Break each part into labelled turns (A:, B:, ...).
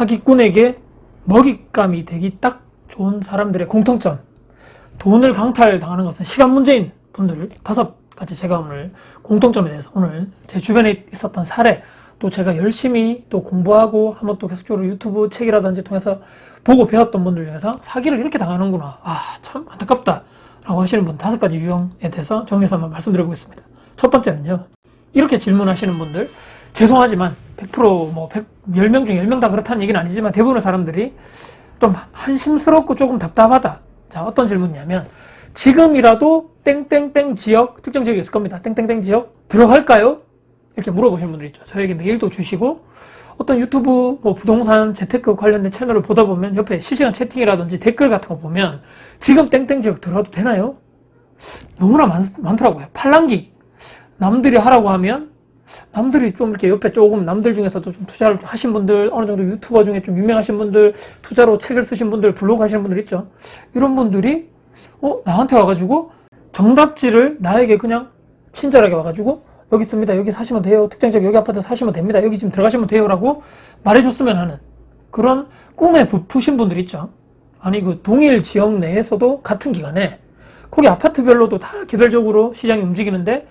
A: 사기꾼에게 먹잇감이 되기 딱 좋은 사람들의 공통점. 돈을 강탈당하는 것은 시간 문제인 분들 다섯 가지 제가 오늘 공통점에 대해서 오늘 제 주변에 있었던 사례 또 제가 열심히 또 공부하고 한번 또 계속적으로 유튜브 책이라든지 통해서 보고 배웠던 분들 중에서 사기를 이렇게 당하는구나. 아, 참 안타깝다. 라고 하시는 분 다섯 가지 유형에 대해서 정리해서 한번 말씀드려보겠습니다. 첫 번째는요. 이렇게 질문하시는 분들 죄송하지만 100%뭐 100, 10명 중 10명 다 그렇다는 얘기는 아니지만 대부분의 사람들이 좀 한심스럽고 조금 답답하다. 자, 어떤 질문이냐면 지금이라도 땡땡땡 지역 특정 지역이 있을 겁니다. 땡땡땡 지역 들어갈까요? 이렇게 물어보시는 분들 있죠. 저에게 메일도 주시고 어떤 유튜브 뭐 부동산 재테크 관련된 채널을 보다 보면 옆에 실시간 채팅이라든지 댓글 같은 거 보면 지금 땡땡 지역 들어가도 되나요? 너무나 많, 많더라고요. 팔랑기. 남들이 하라고 하면 남들이 좀 이렇게 옆에 조금 남들 중에서도 좀 투자를 하신 분들 어느 정도 유튜버 중에 좀 유명하신 분들 투자로 책을 쓰신 분들 블로그 하시는 분들 있죠. 이런 분들이 어 나한테 와가지고 정답지를 나에게 그냥 친절하게 와가지고 여기 있습니다. 여기 사시면 돼요. 특정 지역 여기 아파트 사시면 됩니다. 여기 지금 들어가시면 돼요 라고 말해줬으면 하는 그런 꿈에 부푸신 분들 있죠. 아니 그 동일 지역 내에서도 같은 기간에 거기 아파트별로도 다 개별적으로 시장이 움직이는데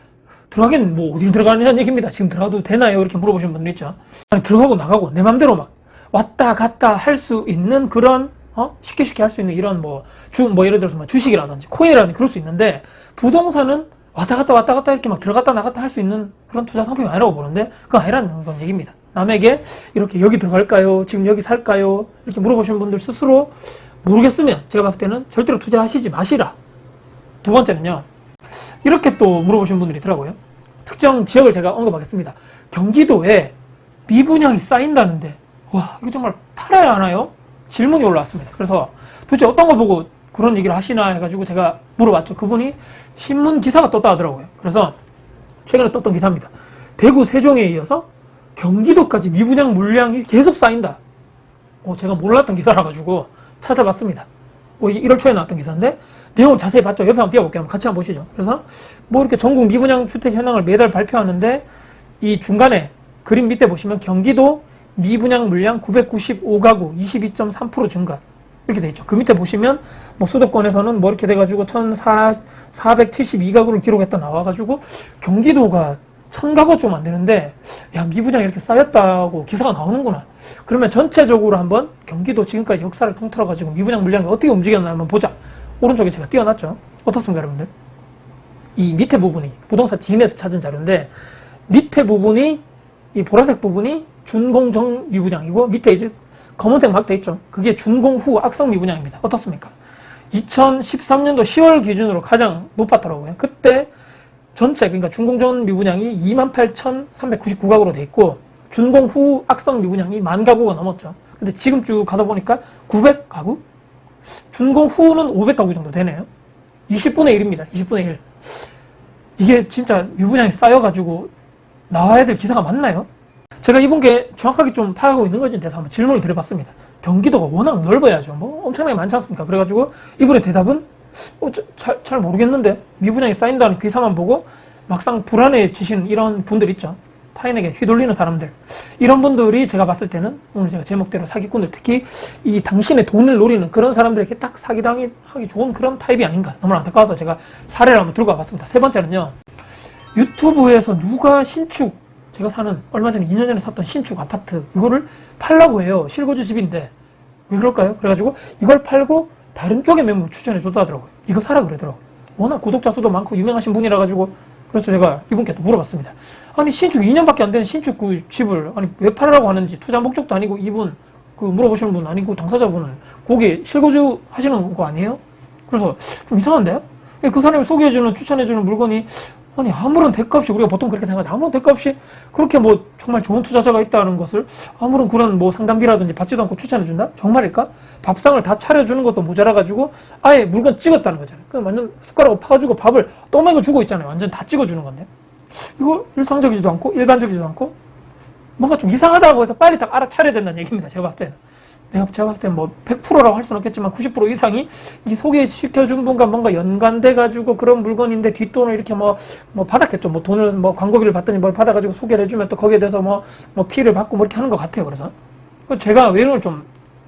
A: 들어가긴 뭐 어디 들어가느냐는 얘기입니다. 지금 들어가도 되나요? 이렇게 물어보시는 분들 있죠. 아니 들어가고 나가고 내 맘대로 막 왔다 갔다 할 수 있는 그런 어? 쉽게 쉽게 할 수 있는 이런 뭐주뭐 예를 들어서 뭐 주식이라든지 코인이라든지 그럴 수 있는데 부동산은 왔다 갔다 왔다 갔다 이렇게 막 들어갔다 나갔다 할 수 있는 그런 투자 상품이 아니라고 보는데 그건 아니라는 건 얘기입니다. 남에게 이렇게 여기 들어갈까요? 지금 여기 살까요? 이렇게 물어보시는 분들 스스로 모르겠으면 제가 봤을 때는 절대로 투자하시지 마시라. 두 번째는요. 이렇게 또 물어보시는 분들이 있더라고요. 특정 지역을 제가 언급하겠습니다. 경기도에 미분양이 쌓인다는데 와 이거 정말 팔아야 하나요? 질문이 올라왔습니다. 그래서 도대체 어떤 거 보고 그런 얘기를 하시나 해가지고 제가 물어봤죠. 그분이 신문 기사가 떴다 하더라고요. 그래서 최근에 떴던 기사입니다. 대구 세종에 이어서 경기도까지 미분양 물량이 계속 쌓인다. 어, 제가 몰랐던 기사라 가지고 찾아봤습니다. 어, 1월 초에 나왔던 기사인데 내용을 자세히 봤죠. 옆에 한번 띄워볼게요. 같이 한번 보시죠. 그래서 뭐 이렇게 전국 미분양 주택 현황을 매달 발표하는데 이 중간에 그림 밑에 보시면 경기도 미분양 물량 995가구 22.3% 증가 이렇게 돼 있죠. 그 밑에 보시면 뭐 수도권에서는 뭐 이렇게 돼가지고 1,472가구를 기록했다 나와가지고 경기도가 천가구 좀안 되는데 야 미분양 이렇게 쌓였다고 기사가 나오는구나. 그러면 전체적으로 한번 경기도 지금까지 역사를 통틀어 가지고 미분양 물량이 어떻게 움직였나 한번 보자. 오른쪽에 제가 띄워놨죠. 어떻습니까 여러분들? 이 밑에 부분이 부동산 지인에서 찾은 자료인데 밑에 부분이 이 보라색 부분이 준공정 미분양이고 밑에 이제 검은색 막 돼 있죠. 그게 준공 후 악성 미분양입니다. 어떻습니까? 2013년도 10월 기준으로 가장 높았더라고요. 그때 전체 그러니까 준공 전 미분양이 28,399가구로 돼 있고 준공 후 악성 미분양이 만 가구가 넘었죠. 근데 지금 쭉 가다 보니까 900가구? 준공 후는 500가구 정도 되네요. 20분의 1입니다. 20분의 1. 이게 진짜 미분양이 쌓여가지고 나와야 될 기사가 맞나요? 제가 이분께 정확하게 좀 파악하고 있는 건지 대해서 한번 질문을 드려봤습니다. 경기도가 워낙 넓어야죠. 뭐 엄청나게 많지 않습니까? 그래가지고 이분의 대답은 어, 저, 잘, 잘 모르겠는데 미분양이 쌓인다는 기사만 보고 막상 불안해지시는 이런 분들 있죠. 타인에게 휘둘리는 사람들. 이런 분들이 제가 봤을 때는 오늘 제가 제목대로 사기꾼들 특히 이 당신의 돈을 노리는 그런 사람들에게 딱 사기당하기 좋은 그런 타입이 아닌가. 너무나 안타까워서 제가 사례를 한번 들고 와봤습니다. 세 번째는요. 유튜브에서 누가 신축 제가 사는 얼마 전에 2년 전에 샀던 신축 아파트 이거를 팔라고 해요. 실거주 집인데 왜 그럴까요? 그래가지고 이걸 팔고 다른 쪽에 매물 추천해 줬다 하더라고요. 이거 사라 그러더라고요. 워낙 구독자 수도 많고 유명하신 분이라 가지고 그래서 제가 이분께 또 물어봤습니다. 아니 신축 2년밖에 안 된 신축 그 집을 아니 왜 팔으라고 하는지 투자 목적도 아니고 이분 그 물어보시는 분 아니고 당사자분은 거기 실거주 하시는 거 아니에요? 그래서 좀 이상한데요? 그 사람이 소개해주는 추천해주는 물건이 아니 아무런 대가 없이 우리가 보통 그렇게 생각하지 아무런 대가 없이 그렇게 뭐 정말 좋은 투자자가 있다는 것을 아무런 그런 뭐 상담비라든지 받지도 않고 추천해 준다? 정말일까? 밥상을 다 차려주는 것도 모자라 가지고 아예 물건 찍었다는 거잖아요. 그 완전 숟가락으로 파가지고 밥을 떠먹여 주고 있잖아요. 완전 다 찍어주는 건데 이거 일상적이지도 않고 일반적이지도 않고 뭔가 좀 이상하다고 해서 빨리 딱 알아차려야 된다는 얘기입니다. 제가 봤을 때는. 내가 제가 봤을 때는 뭐 100%라고 할 수는 없겠지만 90% 이상이 이 소개시켜준 분과 뭔가 연관돼 가지고 그런 물건인데 뒷돈을 이렇게 뭐 뭐 받았겠죠. 뭐 돈을 뭐 광고비를 받더니 뭘 받아가지고 소개를 해주면 또 거기에 대해서 뭐 뭐 피를 받고 뭐 이렇게 하는 것 같아요. 그래서 제가 왜 이걸 좀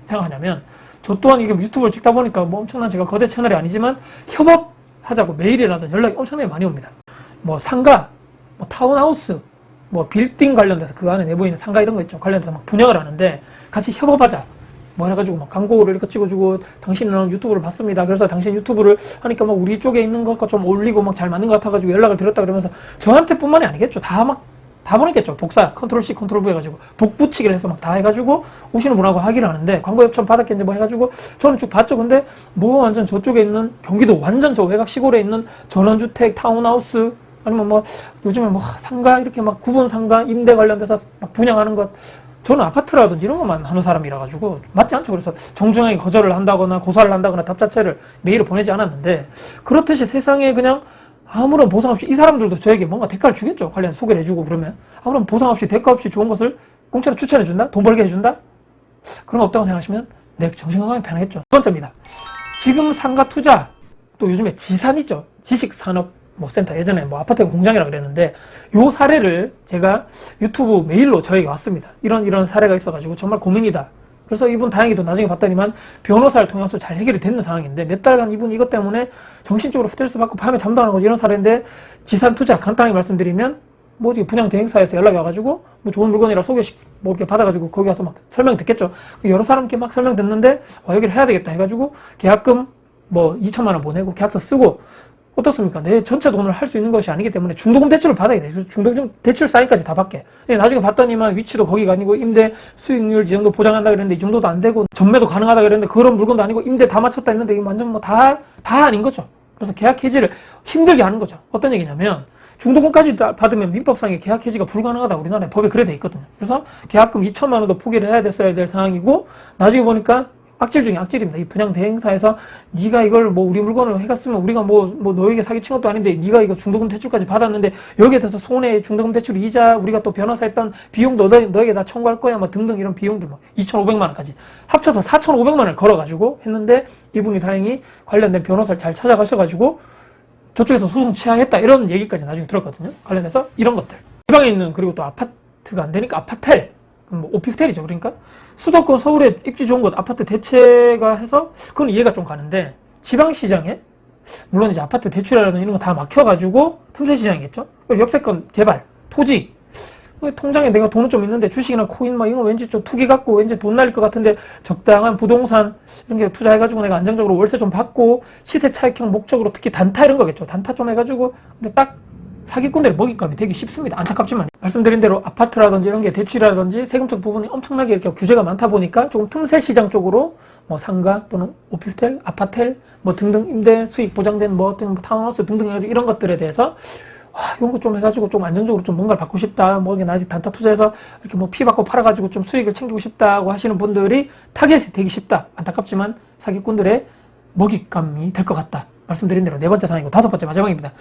A: 생각하냐면 저 또한 이게 유튜브를 찍다 보니까 뭐 엄청난 제가 거대 채널이 아니지만 협업하자고 메일이라든 연락이 엄청나게 많이 옵니다. 뭐 상가, 뭐 타운하우스, 뭐 빌딩 관련돼서 그 안에 내부에 있는 상가 이런 거 있죠. 관련돼서 막 분양을 하는데 같이 협업하자. 뭐 해가지고 막 광고를 이렇게 찍어주고 당신은 유튜브를 봤습니다. 그래서 당신 유튜브를 하니까 막 우리 쪽에 있는 것과 좀 올리고 막 잘 맞는 것 같아가지고 연락을 드렸다 그러면서 저한테뿐만이 아니겠죠. 다 막 다 보냈겠죠. 복사, 컨트롤 C, 컨트롤 V 해가지고 복붙이기를 해서 막 다 해가지고 오시는 분하고 하기를 하는데 광고 협찬 받았겠는지 뭐 해가지고 저는 쭉 봤죠. 근데 뭐 완전 저쪽에 있는 경기도 완전 저 외곽 시골에 있는 전원주택, 타운하우스 아니면 뭐 요즘에 뭐 상가 이렇게 막 구분 상가 임대 관련돼서 막 분양하는 것 저는 아파트라든지 이런 것만 하는 사람이라 가지고 맞지 않죠. 그래서 정중하게 거절을 한다거나 고사를 한다거나 답 자체를 메일을 보내지 않았는데 그렇듯이 세상에 그냥 아무런 보상 없이 이 사람들도 저에게 뭔가 대가를 주겠죠. 관련 소개를 해주고 그러면 아무런 보상 없이 대가 없이 좋은 것을 공짜로 추천해 준다? 돈 벌게 해준다? 그런 거 없다고 생각하시면 내 정신건강이 편하겠죠. 두 번째입니다. 지금 상가 투자 또 요즘에 지산 있죠. 지식산업 뭐 센터 예전에 뭐 아파트 공장이라 그랬는데 요 사례를 제가 유튜브 메일로 저에게 왔습니다. 이런 이런 사례가 있어가지고 정말 고민이다. 그래서 이분 다행히도 나중에 봤더니만 변호사를 통해서 잘 해결이 됐는 상황인데 몇 달간 이분 이것 때문에 정신적으로 스트레스 받고 밤에 잠도 안 하고 이런 사례인데 지산 투자 간단하게 말씀드리면 뭐 어디 분양 대행사에서 연락이 와가지고 뭐 좋은 물건이라 소개 뭐 이렇게 받아가지고 거기 가서 막 설명 듣겠죠. 여러 사람께 막 설명 듣는데 와 여기를 해야 되겠다 해가지고 계약금 뭐 2천만 원 보내고 계약서 쓰고 어떻습니까? 내 전체 돈을 할 수 있는 것이 아니기 때문에 중도금 대출을 받아야 돼. 중도금 대출 사인까지 다 받게. 근데 나중에 봤더니만 위치도 거기가 아니고 임대 수익률 이 정도 보장한다 그랬는데 이 정도도 안 되고 전매도 가능하다 그랬는데 그런 물건도 아니고 임대 다 맞췄다 했는데 이거 완전 뭐 다 다 아닌 거죠. 그래서 계약 해지를 힘들게 하는 거죠. 어떤 얘기냐면 중도금까지 다 받으면 민법상의 계약 해지가 불가능하다 우리나라에 법에 그래 돼 있거든요. 그래서 계약금 2천만 원도 포기를 해야 됐어야 될 상황이고 나중에 보니까 악질 중에 악질입니다. 이 분양 대행사에서 네가 이걸 뭐 우리 물건을 해갔으면 우리가 뭐 뭐 너에게 사기친 것도 아닌데 네가 이거 중도금 대출까지 받았는데 여기에 대해서 손해 중도금 대출 이자 우리가 또 변호사 했던 비용도 너, 너에게 다 청구할 거야 뭐 등등 이런 비용들 뭐 2,500만 원까지 합쳐서 4,500만 원을 걸어가지고 했는데 이분이 다행히 관련된 변호사를 잘 찾아가셔가지고 저쪽에서 소송 취하했다 이런 얘기까지 나중에 들었거든요. 관련해서 이런 것들. 지방에 있는 그리고 또 아파트가 안 되니까 아파텔, 뭐 오피스텔이죠. 그러니까 수도권 서울에 입지 좋은 곳 아파트 대체가 해서 그건 이해가 좀 가는데 지방 시장에 물론 이제 아파트 대출이라든 이런 거 다 막혀가지고 틈새 시장이겠죠. 그리고 역세권 개발, 토지. 통장에 내가 돈은 좀 있는데 주식이나 코인 뭐 이거 왠지 좀 투기 같고 왠지 돈 날릴 것 같은데 적당한 부동산 이런 게 투자해가지고 내가 안정적으로 월세 좀 받고 시세 차익형 목적으로 특히 단타 이런 거겠죠. 단타 좀 해가지고 근데 딱 사기꾼들의 먹잇감이 되기 쉽습니다. 안타깝지만 말씀드린 대로 아파트라든지 이런 게 대출이라든지 세금적 부분이 엄청나게 이렇게 규제가 많다 보니까 조금 틈새 시장 쪽으로 뭐 상가 또는 오피스텔, 아파텔 뭐 등등 임대 수익 보장된 뭐 어떤 타운하우스 등등 해가지고 이런 것들에 대해서 아, 이런 거 좀 해가지고 좀 안정적으로 좀 뭔가를 받고 싶다. 뭐 이게 나 아직 단타 투자해서 이렇게 뭐 피 받고 팔아가지고 좀 수익을 챙기고 싶다고 하시는 분들이 타겟이 되기 쉽다. 안타깝지만 사기꾼들의 먹잇감이 될 것 같다. 말씀드린 대로 네 번째 상황이고 다섯 번째 마지막입니다.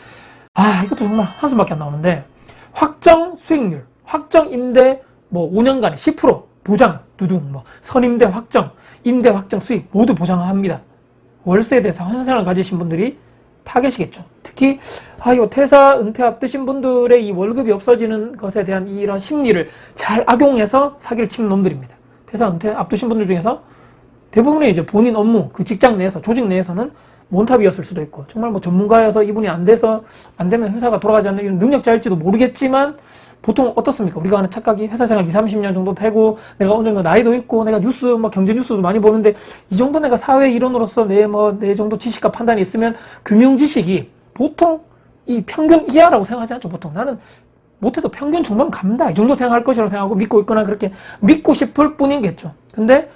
A: 아, 이것도 정말 한숨밖에 안 나오는데 확정 수익률, 확정 임대 뭐 5년간에 10% 보장 두둥 뭐 선임대 확정, 임대 확정 수익 모두 보장합니다. 월세에 대해서 환상을 가지신 분들이 타겟이겠죠. 특히 아 이거 퇴사 은퇴 앞두신 분들의 이 월급이 없어지는 것에 대한 이런 심리를 잘 악용해서 사기를 치는 놈들입니다. 퇴사 은퇴 앞두신 분들 중에서 대부분의 이제 본인 업무 그 직장 내에서 조직 내에서는 몬탑이었을 수도 있고 정말 뭐 전문가여서 이분이 안 돼서 안 되면 회사가 돌아가지 않는 이런 능력자일지도 모르겠지만 보통 어떻습니까? 우리가 하는 착각이 회사 생활 2, 30년 정도 되고 내가 어느 정도 나이도 있고 내가 뉴스 뭐 경제 뉴스도 많이 보는데 이 정도 내가 사회 일원으로서 내 뭐 내 정도 지식과 판단이 있으면 금융 지식이 보통 이 평균 이하라고 생각하지 않죠. 보통 나는 못해도 평균 정도는 갑니다. 이 정도 생각할 것이라고 생각하고 믿고 있거나 그렇게 믿고 싶을 뿐이겠죠. 근데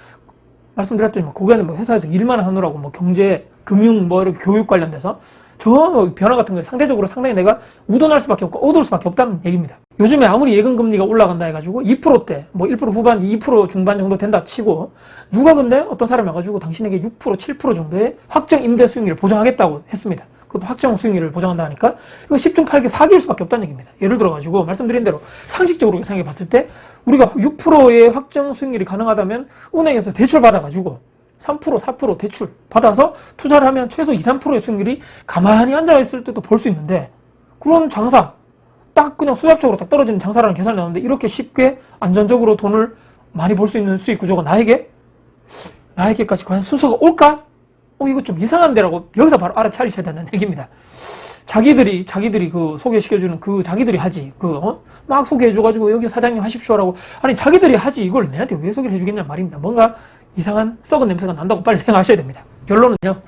A: 말씀드렸더니 뭐 고객님 뭐 회사에서 일만 하느라고 뭐 경제, 금융 뭐 이렇게 교육 관련돼서 저뭐 변화 같은 거에 상대적으로 상당히 내가 우둔할 수밖에 없고 어두울 수밖에 없다는 얘기입니다. 요즘에 아무리 예금 금리가 올라간다 해가지고 2%대 뭐 1% 후반, 2% 중반 정도 된다 치고 누가 근데 어떤 사람이 와가지고 당신에게 6% 7% 정도의 확정 임대 수익률을 보장하겠다고 했습니다. 그것도 확정 수익률을 보장한다 하니까 이거 10중 8개 사기일 수밖에 없다는 얘기입니다. 예를 들어가지고 말씀드린 대로 상식적으로 생각해 봤을 때 우리가 6%의 확정 수익률이 가능하다면 은행에서 대출 받아가지고 3%, 4% 대출 받아서 투자를 하면 최소 2, 3%의 수익률이 가만히 앉아 있을 때도 볼 수 있는데 그런 장사 딱 그냥 수학적으로 딱 떨어지는 장사라는 계산이 나오는데 이렇게 쉽게 안전적으로 돈을 많이 벌 수 있는 수익 구조가 나에게 나에게까지 과연 순서가 올까? 어 이거 좀 이상한데라고 여기서 바로 알아차리셔야 되는 얘기입니다. 자기들이 자기들이 그 소개시켜주는 그 자기들이 하지 그 어? 막 소개해줘가지고 여기 사장님 하십시오라고 아니 자기들이 하지 이걸 내한테 왜 소개를 해주겠냐 말입니다. 뭔가 이상한 썩은 냄새가 난다고 빨리 생각하셔야 됩니다. 결론은요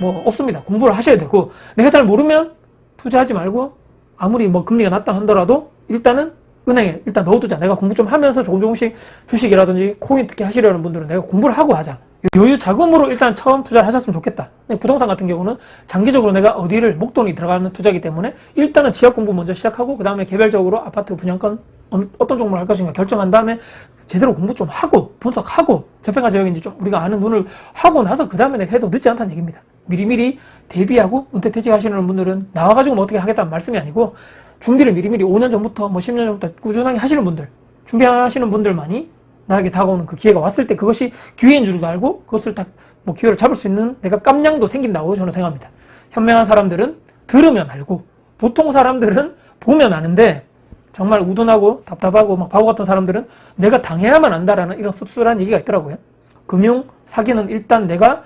A: 뭐 없습니다. 공부를 하셔야 되고 내가 잘 모르면 투자하지 말고 아무리 뭐 금리가 낮다 하더라도 일단은 은행에 일단 넣어두자. 내가 공부 좀 하면서 조금 조금씩 주식이라든지 코인 특히 하시려는 분들은 내가 공부를 하고 하자. 여유 자금으로 일단 처음 투자를 하셨으면 좋겠다. 부동산 같은 경우는 장기적으로 내가 어디를 목돈이 들어가는 투자이기 때문에 일단은 지역 공부 먼저 시작하고 그 다음에 개별적으로 아파트 분양권 어떤 종목을 할 것인가 결정한 다음에 제대로 공부 좀 하고 분석하고 저평가 지역인지 좀 우리가 아는 눈을 하고 나서 그 다음에 해도 늦지 않다는 얘기입니다. 미리미리 대비하고 은퇴 퇴직하시는 분들은 나와가지고 뭐 어떻게 하겠다는 말씀이 아니고 준비를 미리미리 5년 전부터 뭐 10년 전부터 꾸준하게 하시는 분들 준비하시는 분들만이 나에게 다가오는 그 기회가 왔을 때 그것이 기회인 줄 알고 그것을 딱 뭐 기회를 잡을 수 있는 내가 깜냥도 생긴다고 저는 생각합니다. 현명한 사람들은 들으면 알고 보통 사람들은 보면 아는데 정말 우둔하고 답답하고 막 바보 같은 사람들은 내가 당해야만 안다라는 이런 씁쓸한 얘기가 있더라고요. 금융 사기는 일단 내가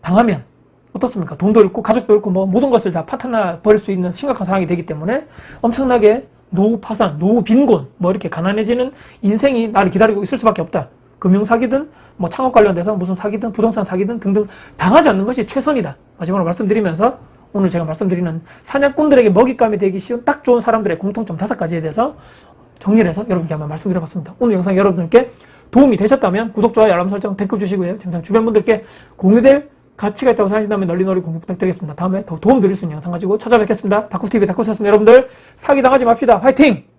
A: 당하면 어떻습니까? 돈도 잃고 가족도 잃고 뭐 모든 것을 다 파탄나 버릴 수 있는 심각한 상황이 되기 때문에 엄청나게 노후 파산, 노후 빈곤, 뭐 이렇게 가난해지는 인생이 나를 기다리고 있을 수밖에 없다. 금융 사기든 뭐 창업 관련돼서 무슨 사기든 부동산 사기든 등등 당하지 않는 것이 최선이다. 마지막으로 말씀드리면서 오늘 제가 말씀드리는 사냥꾼들에게 먹잇감이 되기 쉬운 딱 좋은 사람들의 공통점 다섯 가지에 대해서 정리를 해서 여러분께 한번 말씀드려봤습니다. 오늘 영상 여러분들께 도움이 되셨다면 구독, 좋아요, 알람 설정, 댓글 주시고요. 영상 주변 분들께 공유될 가치가 있다고 생각하신다면 널리 널리 공유 부탁드리겠습니다. 다음에 더 도움 드릴 수 있는 영상 가지고 찾아뵙겠습니다. 다쿠TV 다쿠였습니다. 여러분들 사기당하지 맙시다. 화이팅!